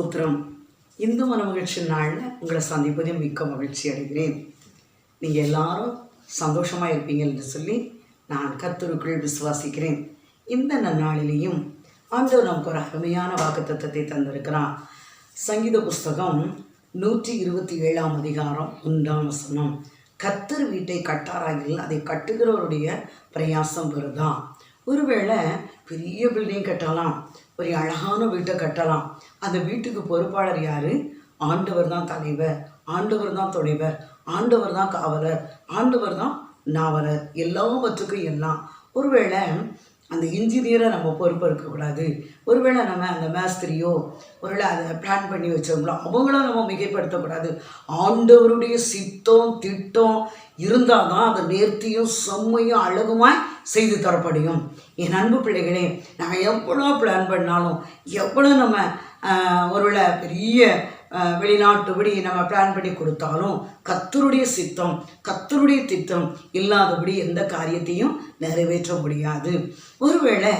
ஸ்தோத்திரம். இந்து மன மகிழ்ச்சி நாளில் உங்களை சந்திப்பதில் மிக்க மகிழ்ச்சி அடைகிறேன். நீங்கள் எல்லாரும் சந்தோஷமாக இருப்பீங்க என்று சொல்லி நான் கர்த்தருக்குள் விசுவாசிக்கிறேன். இந்த நன்னாளிலேயும் ஆண்டவர் நமக்கு ஒரு அருமையான வாக்குத்தத்தத்தை தந்திருக்கிறான் சங்கீத புஸ்தகம் நூற்றி இருபத்தி ஏழாம் அதிகாரம் ஒன்றாம் வசனம். கத்தர் வீட்டை கட்டாராகில் அதை கட்டுகிறவருடைய பிரயாசம் வருதான் ஒருவேளை பெரிய பில்டிங் கட்டலாம். ஒரு அழகான வீட்டை கட்டலாம். அந்த வீட்டுக்கு பொறுப்பாளர் யாரு? ஆண்டவர் தான் தலைவர். ஆண்டவர் தான் துணைவர். ஆண்டவர் தான் காவலர். ஆண்டவர் தான் நாவலர். எல்லாவற்றுக்கும் எல்லாம். ஒருவேளை அந்த இன்ஜினியரை நம்ம பொறுப்பு இருக்கக்கூடாது ஒருவேளை நம்ம அந்த மேஸ்திரியோ ஒருவேளை அதை பிளான் பண்ணி வச்சவங்களோ அவங்களும் நம்ம மிகைப்படுத்தக்கூடாது. ஆண்டவருடைய சித்தம் திட்டம் இருந்தால் தான் அதை நேர்த்தியும் செம்மையும் அழகுமாய் செய்து தரப்படியும் என் அன்பு பிள்ளைகளே நாங்கள் எவ்வளோ பிளான் பண்ணாலும் எவ்வளோ நம்ம ஒருவேளை பெரிய வெளிநாட்டு வெளிநாட்டுபடி நம்ம பிளான் பண்ணி கொடுத்தாலும் கத்தருடைய சித்தம் கத்தருடைய திட்டம் இல்லாதபடி எந்த காரியத்தையும் நிறைவேற்ற முடியாது. ஒருவேளை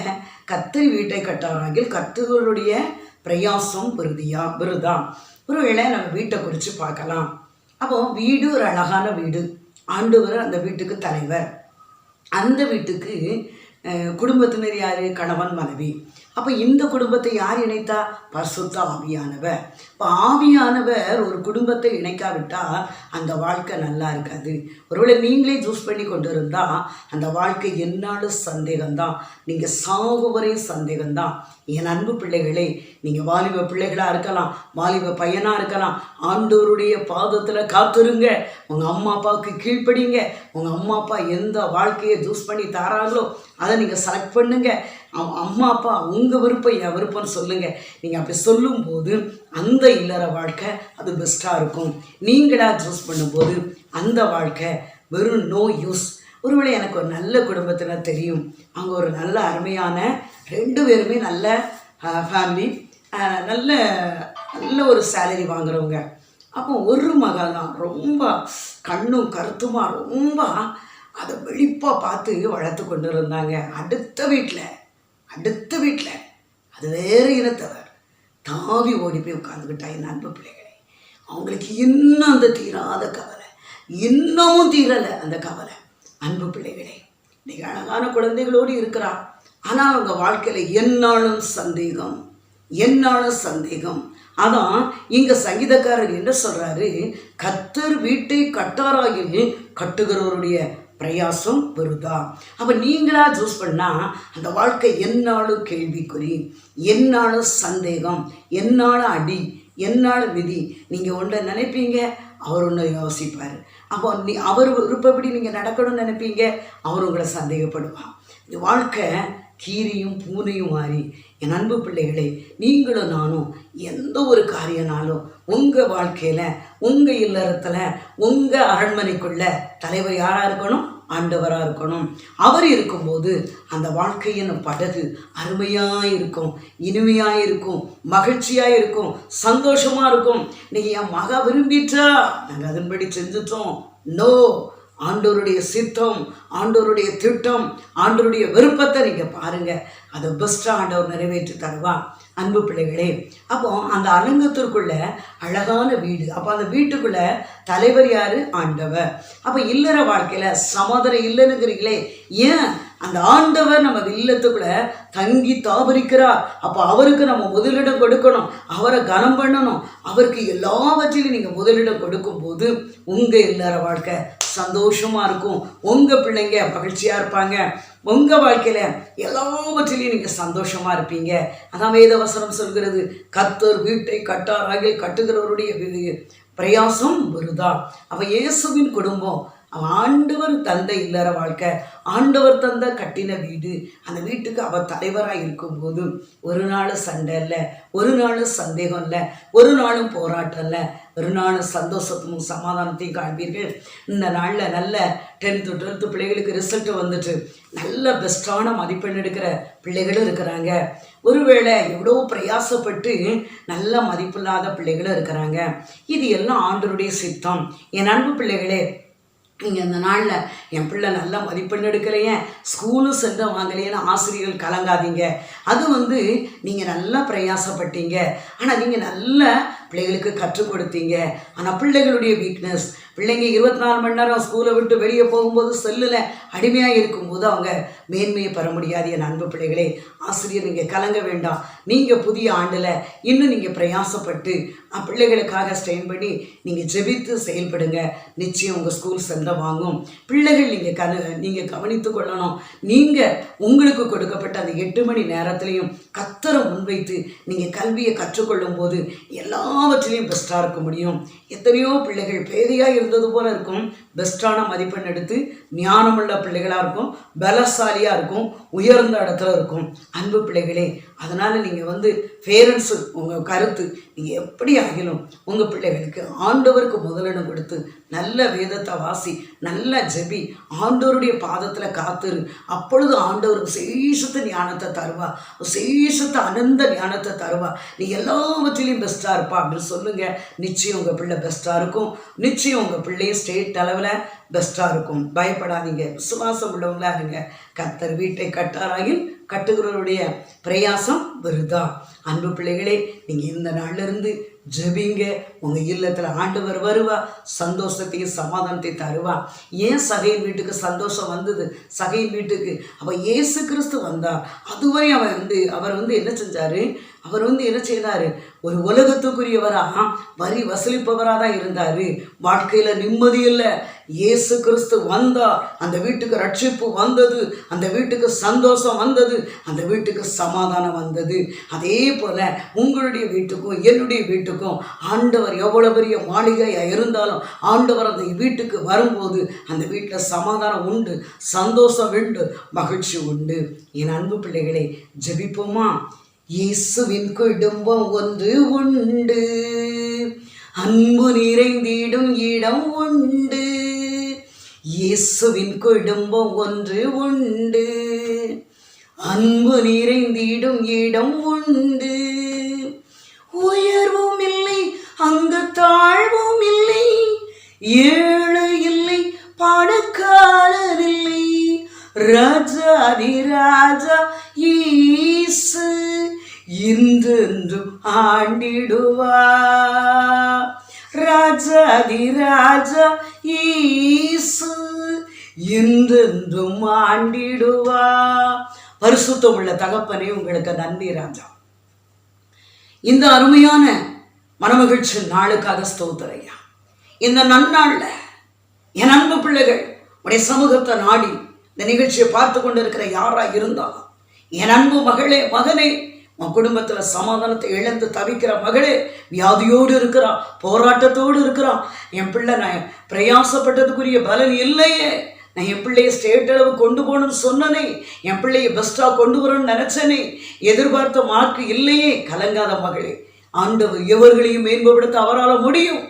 கத்தரி வீட்டை கட்டாராகில் கத்தருடைய பிரயாசம் விருதியா விருதா? ஒருவேளை நம்ம வீட்டை குறித்து பார்க்கலாம். அப்போ வீடு ஒரு அழகான வீடு. ஆண்டவர் அந்த வீட்டுக்கு தலைவர். அந்த வீட்டுக்கு குடும்பத்தினர் யார்? கணவன் மனைவி. அப்போ இந்த குடும்பத்தை யார் இணைத்தா? பரிசுத்த ஆவியானவர். இப்போ ஆவியானவர் ஒரு குடும்பத்தை இணைக்காவிட்டால் அந்த வாழ்க்கை நல்லா இருக்காது. ஒருவேளை நீங்களே ஜூஸ் பண்ணி கொண்டு இருந்தால் அந்த வாழ்க்கை என்னாலும் சந்தேகம்தான். நீங்கள் சாகு சந்தேகம்தான். என் அன்பு பிள்ளைகளே நீங்கள் வாலிப பிள்ளைகளாக இருக்கலாம் வாலிப பையனாக இருக்கலாம் ஆண்டோருடைய பாதத்தில் காத்துருங்க. உங்கள் அம்மா அப்பாவுக்கு கீழ்ப்படிங்க. உங்கள் அம்மா அப்பா எந்த வாழ்க்கையை ஜூஸ் பண்ணி தாராங்களோ அதை நீங்கள் செலக்ட் பண்ணுங்கள் அம்மா அப்பா உங்கள் விருப்பம் என் விருப்பம்னு சொல்லுங்கள் நீங்கள் அப்படி சொல்லும்போது அந்த இல்லற வாழ்க்கை அது பெஸ்ட்டாக இருக்கும். நீங்களாக சூஸ் பண்ணும்போது அந்த வாழ்க்கை வெறும் நோ யூஸ் ஒருவேளை எனக்கு ஒரு நல்ல குடும்பத்தினர் தெரியும். அவங்க ஒரு நல்ல அருமையான ரெண்டு பேருமே நல்ல ஃபேமிலி நல்ல நல்ல ஒரு சேலரி வாங்குறவங்க. அப்போ ஒரு மகள் தான் ரொம்ப கண்ணும் கருத்துமாக ரொம்ப அதை வெளிப்பாக பார்த்து வளர்த்து கொண்டு இருந்தாங்க. அடுத்த வீட்டில் அடுத்த வீட்டில் அது வேறு இனத்தவர். தாவி ஓடி போய் உட்காந்துக்கிட்டா என் அன்பு பிள்ளைகளே அவங்களுக்கு இன்னும் அந்த தீராத கவலை இன்னமும் தீரலை அந்த கவலை. அன்பு பிள்ளைகளே இன்றைக்கி அழகான குழந்தைகளோடு இருக்கிறா ஆனால் அவங்க வாழ்க்கையில் என்னாலும் சந்தேகம் என்னாலும் சந்தேகம். அதான் இங்கே சங்கீதக்காரர் என்ன சொல்கிறாரு கத்தர் வீட்டை கட்டாராகி கட்டுகிறவருடைய பிரயாசம் வருதா? அப்போ நீங்களாக சூஸ் பண்ணா அந்த வாழ்க்கை என்னாலும் கேள்விக்குறி என்னாலும் சந்தேகம் என்னாலும் அடி என்னாலும் விதி. நீங்கள் ஒன்றை நினைப்பீங்க அவர் ஒன்று யோசிப்பார். அப்போ நீ அவர் விருப்பப்படி நீங்கள் நடக்கணும்னு நினைப்பீங்க அவர் உங்களை சந்தேகப்படுவான் இந்த வாழ்க்கை கீரியும் பூனையும் மாறி என் அன்பு பிள்ளைகளே நீங்களும் நானும் எந்த ஒரு காரியனாலும் உங்கள் வாழ்க்கையில் உங்கள் இல்லறத்தில் உங்கள் அரண்மனைக்குள்ள தலைவர் யாராக இருக்கணும்? ஆண்டவராக இருக்கணும். அவர் இருக்கும்போது அந்த வாழ்க்கையின் படகு அருமையாக இருக்கும் இனிமையாக இருக்கும் மகிழ்ச்சியாக இருக்கும் சந்தோஷமாக இருக்கும் நீங்கள் என் மக விரும்பிட்டா நாங்கள் அதன்படி செஞ்சுட்டோம். நோ ஆண்டோருடைய சித்தம் ஆண்டோருடைய திட்டம் ஆண்டோருடைய விருப்பத்தை நீங்கள் பாருங்கள் அதை பெஸ்ட்டாக ஆண்டவர் நிறைவேற்றி தருவான் அன்பு பிள்ளைகளே அப்போ அந்த அரங்கத்திற்குள்ள அழகான வீடு அப்போ அந்த வீட்டுக்குள்ள தலைவர் யாரு? ஆண்டவர். அப்போ இல்லற வாழ்க்கையில் சமாதானம் இல்லைன்னுங்கிறீங்களே ஏன்? அந்த ஆண்டவர் நம்ம இல்லத்துக்குள்ள தங்கி தாபரிக்கிறார். அப்போ அவருக்கு நம்ம முதலிடம் கொடுக்கணும் அவரை கனம் பண்ணணும். அவருக்கு எல்லாவற்றிலும் நீங்கள் முதலிடம் கொடுக்கும்போது உங்கள் இல்லற வாழ்க்கை சந்தோஷமாக இருக்கும். உங்கள் பிள்ளைங்க மகிழ்ச்சியாக இருப்பாங்க. உங்கள் வாழ்க்கையில் எல்லாவற்றிலையும் நீங்கள் சந்தோஷமாக இருப்பீங்க. அதான் வேதவசனம் சொல்கிறது கத்தர் வீட்டை கட்டாராகில் கட்டுகிறவருடைய பிரயாசம் வருதா அவள் இயேசுவின் குடும்பம். அவன் ஆண்டவர் தந்த இல்லற வாழ்க்கை ஆண்டவர் தந்த கட்டின வீடு. அந்த வீட்டுக்கு அவள் தலைவராக இருக்கும்போது ஒரு நாள் சண்டை இல்லை ஒரு நாள் சந்தேகம் இல்லை ஒரு நாளும் போராட்டம் இல்லை. வருணான சந்தோஷத்தையும் சமாதானத்தையும் காண்பீர்கள். இந்த நாளில் நல்ல டென்த்து டுவெல்த்து பிள்ளைகளுக்கு ரிசல்ட்டு வந்துட்டு நல்ல பெஸ்ட்டான மதிப்பெண் எடுக்கிற பிள்ளைகளும் இருக்கிறாங்க. ஒருவேளை எவ்வளோ பிரயாசப்பட்டு நல்ல மதிப்பில்லாத பிள்ளைகளும் இருக்கிறாங்க. இது எல்லாம் ஆண்டருடைய சித்தம். என் அன்பு பிள்ளைகளே நீங்கள் இந்த நாளில் என் பிள்ளை நல்லா மதிப்பெண் எடுக்கலையே ஸ்கூலும் சென்று வாங்கலையேன்னு ஆசிரியர்கள் கலங்காதீங்க. அது வந்து நீங்கள் நல்லா பிரயாசப்பட்டீங்க. ஆனால் நீங்கள் நல்ல பிள்ளைகளுக்கு கற்றுக் கொடுத்தீங்க. ஆனால் பிள்ளைகளுடைய வீக்னஸ் பிள்ளைங்க இருபத்தி நாலு மணி நேரம் ஸ்கூலை விட்டு வெளியே போகும்போது செல்லில் அடிமையாக இருக்கும்போது அவங்க மேன்மையை பெற முடியாது என் அன்பு பிள்ளைகளே. ஆசிரியர் நீங்கள் கலங்க வேண்டாம். நீங்கள் புதிய ஆண்டில் இன்னும் நீங்கள் பிரயாசப்பட்டு பிள்ளைகளுக்காக ஸ்டெயின் பண்ணி நீங்கள் ஜெபித்து செயல்படுங்க. நிச்சயம் உங்கள் ஸ்கூல் சென்ற வாங்கும். பிள்ளைகள் நீங்கள் கனு நீங்கள் கவனித்து கொள்ளணும். நீங்கள் உங்களுக்கு கொடுக்கப்பட்ட அந்த எட்டு மணி நேரத்துலையும் கத்தரை முன்வைத்து நீங்கள் கல்வியை கற்றுக்கொள்ளும் போது எல்லாவற்றிலையும் பெஸ்ட்டாக இருக்க முடியும். எத்தனையோ பிள்ளைகள் பேதையாக இருந்தது போல இருக்கும். பெஸ்ட்டான மதிப்பெண் எடுத்து ஞானமுள்ள பிள்ளைகளாக இருக்கும் பலசாலியாக இருக்கும் உயர்ந்த இடத்துல இருக்கும். அன்பு பிள்ளைகளே அதனால் நீங்கள் வந்து பேரண்ட்ஸு உங்கள் கருத்து நீங்கள் எப்படி ஆகிலும் உங்கள் பிள்ளைகளுக்கு ஆண்டவருக்கு முதலிடம் கொடுத்து நல்ல வேதத்தை வாசி நல்ல ஜெபி ஆண்டவருடைய பாதத்தில் காத்துரு. அப்பொழுது ஆண்டவர் விசேஷத்த ஞானத்தை தருவா விசேஷத்த அனந்த ஞானத்தை தருவா. நீ எல்லாவற்றிலையும் பெஸ்ட்டாக இருப்பா அப்படின்னு சொல்லுங்கள் நிச்சயம் உங்கள் பிள்ளை பெஸ்ட்டாக இருக்கும். நிச்சயம் உங்கள் பிள்ளையும் ஸ்டேட் அளவில் பெஸ்ட்டாக இருக்கும். பயப்படாதீங்க. விசுவாசம் உள்ளவங்களா இருங்க. கத்தர் வீட்டை கட்டாராயில் கட்டுகிறவருடைய பிரயாசம் வருதா. அன்பு பிள்ளைகளே நீங்கள் இந்த நாள்ல இருந்து ஜெபிங்க. உங்கள் இல்லத்தில் ஆண்டவர் வருவா. சந்தோஷத்தையும் சமாதானத்தையும் தருவா. ஏன் சகையின் வீட்டுக்கு சந்தோஷம் வந்தது? சகையின் வீட்டுக்கு அவள் ஏசு கிறிஸ்து வந்தார். அதுவரை அவர் வந்து அவர் வந்து என்ன செஞ்சாரு? அவர் வந்து என்ன செய்தார்? ஒரு உலகத்துக்குரியவராக வரி வசூலிப்பவராக தான் இருந்தார். வாழ்க்கையில் நிம்மதி இல்லை. இயேசு கிறிஸ்து வந்தா அந்த வீட்டுக்கு ரட்சிப்பு வந்தது அந்த வீட்டுக்கு சந்தோஷம் வந்தது அந்த வீட்டுக்கு சமாதானம் வந்தது. அதே போல் உங்களுடைய வீட்டுக்கும் என்னுடைய வீட்டுக்கும் ஆண்டவர் எவ்வளோ பெரிய மாளிகையாக இருந்தாலும் ஆண்டவர் அந்த வீட்டுக்கு வரும்போது அந்த வீட்டில் சமாதானம் உண்டு சந்தோஷம் உண்டு மகிழ்ச்சி உண்டு. என் அன்பு பிள்ளைகளே ஜெபிப்போமா? இயேசுவின் குடும்பம் ஒன்று உண்டு. அன்பு நிறைந்திடும் இடம் உண்டு. இயேசுவின் குடும்பம் ஒன்று உண்டு. அன்பு நிறைந்திடும் இடம் உண்டு. ராஜாதிராஜா ஈசு இன்றென்றும் ஆண்டிடுவா. பரிசுத்தமுள்ள தகப்பனே உங்களுக்கு நன்றி ராஜா. இந்த அருமையான மனமகிழ்ச்சி நாளுக்காக ஸ்தோத்திரையா இந்த நன்னாளில் என் அன்பு பிள்ளைகள் உடைய சமூகத்தை நாடி இந்த நிகழ்ச்சியை பார்த்து கொண்டிருக்கிற யாரா இருந்தாலும் என் அன்பு மகளே மகனே உன் குடும்பத்தில் சமாதானத்தை இழந்து தவிக்கிற மகளே வியாதியோடு இருக்கிறான் போராட்டத்தோடு இருக்கிறான். என் பிள்ளை நான் பிரயாசப்பட்டதுக்குரிய பலன் இல்லையே. நான் என் பிள்ளைய ஸ்டேட் அளவு கொண்டு போகணும்னு சொன்னனே. என் பிள்ளைய பெஸ்ட்டாக கொண்டு வரணும்னு நினச்சனே. எதிர்பார்த்த மார்க்கு இல்லையே கலங்காத மகளே. ஆண்டவர் எவர்களையும் மேம்படுத்த அவரால் முடியும்.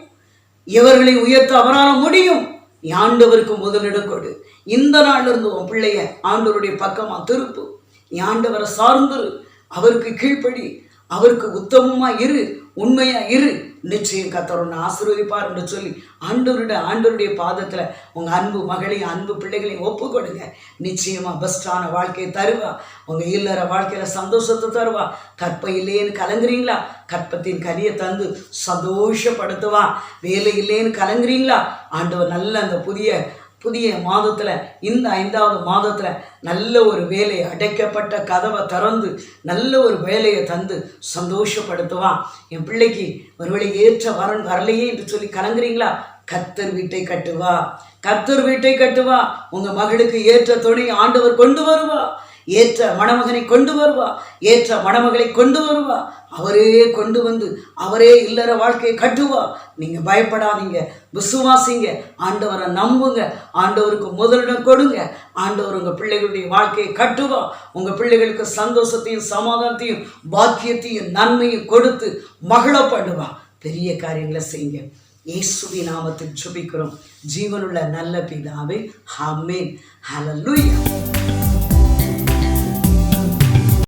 எவர்களை உயர்த்த அவரால் முடியும். நீ ஆண்டவருக்கு முதலிடம் கொடு. இந்த நாளிலிருந்து உன் பிள்ளைய ஆண்டவருடைய பக்கமாக திருப்பு. நீ ஆண்டவரை சார்ந்துரு. அவருக்கு கீழ்ப்படி அவருக்கு உத்தமமா இரு உண்மையா இரு. நிச்சயம் கத்தர் உன்னை ஆசீர்வதிப்பார் என்று சொல்லி ஆண்டவருடைய ஆண்டவருடைய பாதத்தில் உங்கள் அன்பு மகளையும் அன்பு பிள்ளைகளையும் ஒப்பு கொடுங்க நிச்சயமாக பெஸ்டான வாழ்க்கையை தருவா. உங்கள் இல்லற வாழ்க்கையில் சந்தோஷத்தை தருவா. கற்பை இல்லையேன்னு கலங்குறீங்களா? கற்பத்தின் கனியை தந்து சந்தோஷப்படுத்துவா. வேலை இல்லைன்னு கலங்குறீங்களா? ஆண்டவர் நல்ல அந்த புதிய புதிய மாதத்தில் இந்த ஐந்தாவது மாதத்தில் நல்ல ஒரு வேலையை அடைக்கப்பட்ட கதவை திறந்து நல்ல ஒரு வேலையை தந்து சந்தோஷப்படுத்துவான். என் பிள்ளைக்கு ஒருவேளை ஏற்ற வரன் வரலையே என்று சொல்லி கலங்குறீங்களா? கத்தர் வீட்டை கட்டுவா. கத்தர் வீட்டை கட்டுவா. உங்கள் மகளுக்கு ஏற்ற துணை ஆண்டவர் கொண்டு வருவா. ஏற்ற மணமகனை கொண்டு வருவா ஏற்ற மணமகளை கொண்டு வருவா. அவரே கொண்டு வந்து அவரே இல்லற வாழ்க்கையை கட்டுவா. நீங்க பயப்படாதீங்க விசுவாசிங்க. ஆண்டவரை நம்புங்க. ஆண்டவருக்கு முதலிடம் கொடுங்க. ஆண்டவர் உங்க பிள்ளைகளுடைய வாழ்க்கையை கட்டுவா. உங்க பிள்ளைகளுக்கு சந்தோஷத்தையும் சமாதானத்தையும் பாக்கியத்தையும் நன்மையும் கொடுத்து மகளப்படுவா பெரிய காரியங்களை செய்யுங்க. இயேசுவி நாமத்தில் சுபிக்கிறோம் ஜீவனுள்ள நல்ல பிதாவே ஆமென். ஹலலுயா